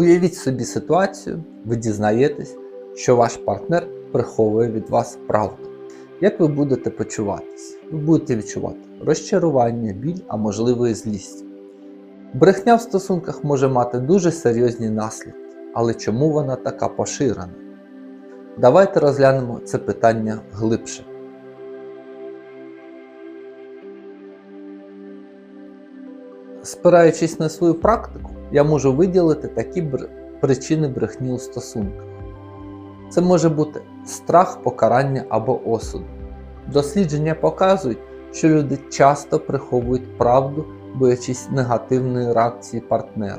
Уявіть собі ситуацію, ви дізнаєтесь, що ваш партнер приховує від вас правду. Як ви будете почуватись? Ви будете відчувати розчарування, біль, а можливо і злість. Брехня в стосунках може мати дуже серйозні наслідки, але чому вона така поширена? Давайте розглянемо це питання глибше. Спираючись на свою практику, я можу виділити такі причини брехні у стосунках. Це може бути страх покарання або осуду. Дослідження показують, що люди часто приховують правду, боячись негативної реакції партнера.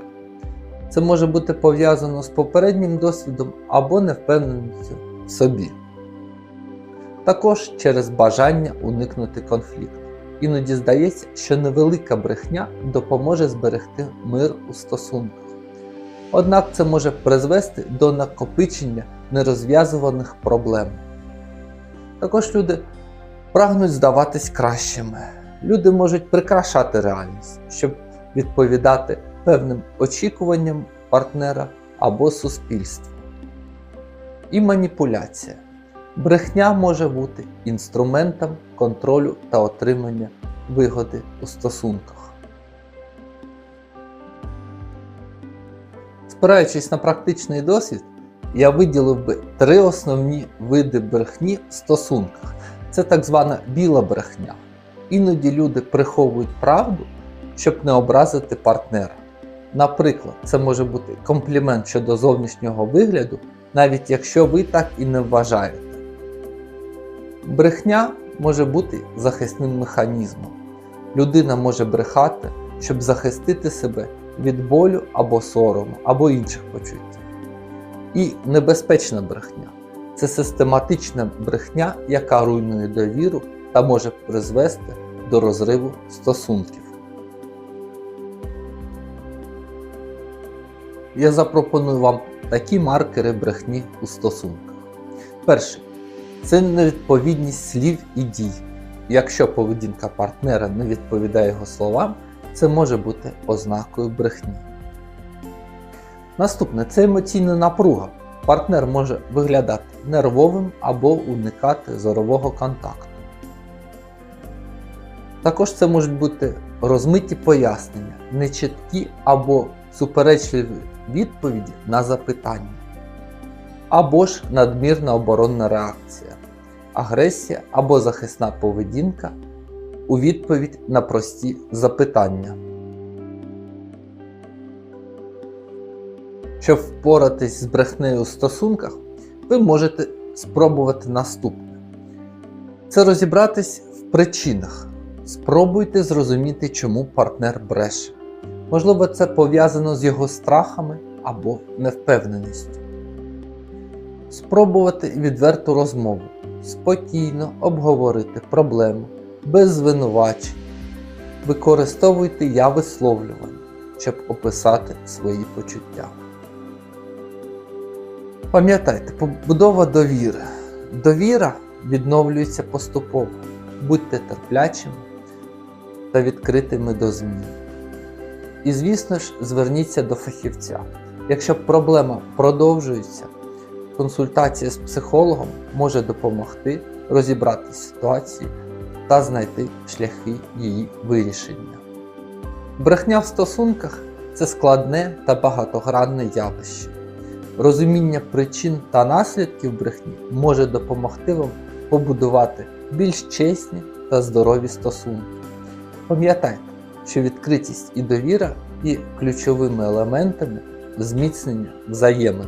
Це може бути пов'язано з попереднім досвідом або невпевненістю в собі. Також через бажання уникнути конфлікту. Іноді здається, що невелика брехня допоможе зберегти мир у стосунках. Однак це може призвести до накопичення нерозв'язуваних проблем. Також люди прагнуть здаватись кращими. Люди можуть прикрашати реальність, щоб відповідати певним очікуванням партнера або суспільства. І маніпуляція. Брехня може бути інструментом контролю та отримання вигоди у стосунках. Спираючись на практичний досвід, я виділив би три основні види брехні в стосунках. Це так звана біла брехня. Іноді люди приховують правду, щоб не образити партнера. Наприклад, це може бути комплімент щодо зовнішнього вигляду, навіть якщо ви так і не вважаєте. Брехня може бути захисним механізмом. Людина може брехати, щоб захистити себе від болю або сорому, або інших почуттів. І небезпечна брехня це систематична брехня, яка руйнує довіру та може призвести до розриву стосунків. Я запропоную вам такі маркери брехні у стосунках. Перший це невідповідність слів і дій. Якщо поведінка партнера не відповідає його словам, це може бути ознакою брехні. Наступне це емоційна напруга. Партнер може виглядати нервовим або уникати зорового контакту. Також це можуть бути розмиті пояснення, нечіткі або суперечливі відповіді на запитання, або ж надмірна оборонна реакція, агресія або захисна поведінка у відповідь на прості запитання. Щоб впоратись з брехнею у стосунках, ви можете спробувати наступне: це розібратись в причинах. Спробуйте зрозуміти, чому партнер бреше. Можливо, це пов'язано з його страхами або невпевненістю. Спробувати відверту розмову, спокійно обговорити проблему, без звинувачень. Використовуйте я висловлювання, щоб описати свої почуття. Пам'ятайте, побудова довіри. Довіра відновлюється поступово. Будьте терплячими та відкритими до змін. І, звісно ж, зверніться до фахівця. Якщо проблема продовжується, консультація з психологом може допомогти розібрати ситуацію та знайти шляхи її вирішення. Брехня в стосунках це складне та багатогранне явище. Розуміння причин та наслідків брехні може допомогти вам побудувати більш чесні та здорові стосунки. Пам'ятайте, що відкритість і довіра є ключовими елементами зміцнення взаємин.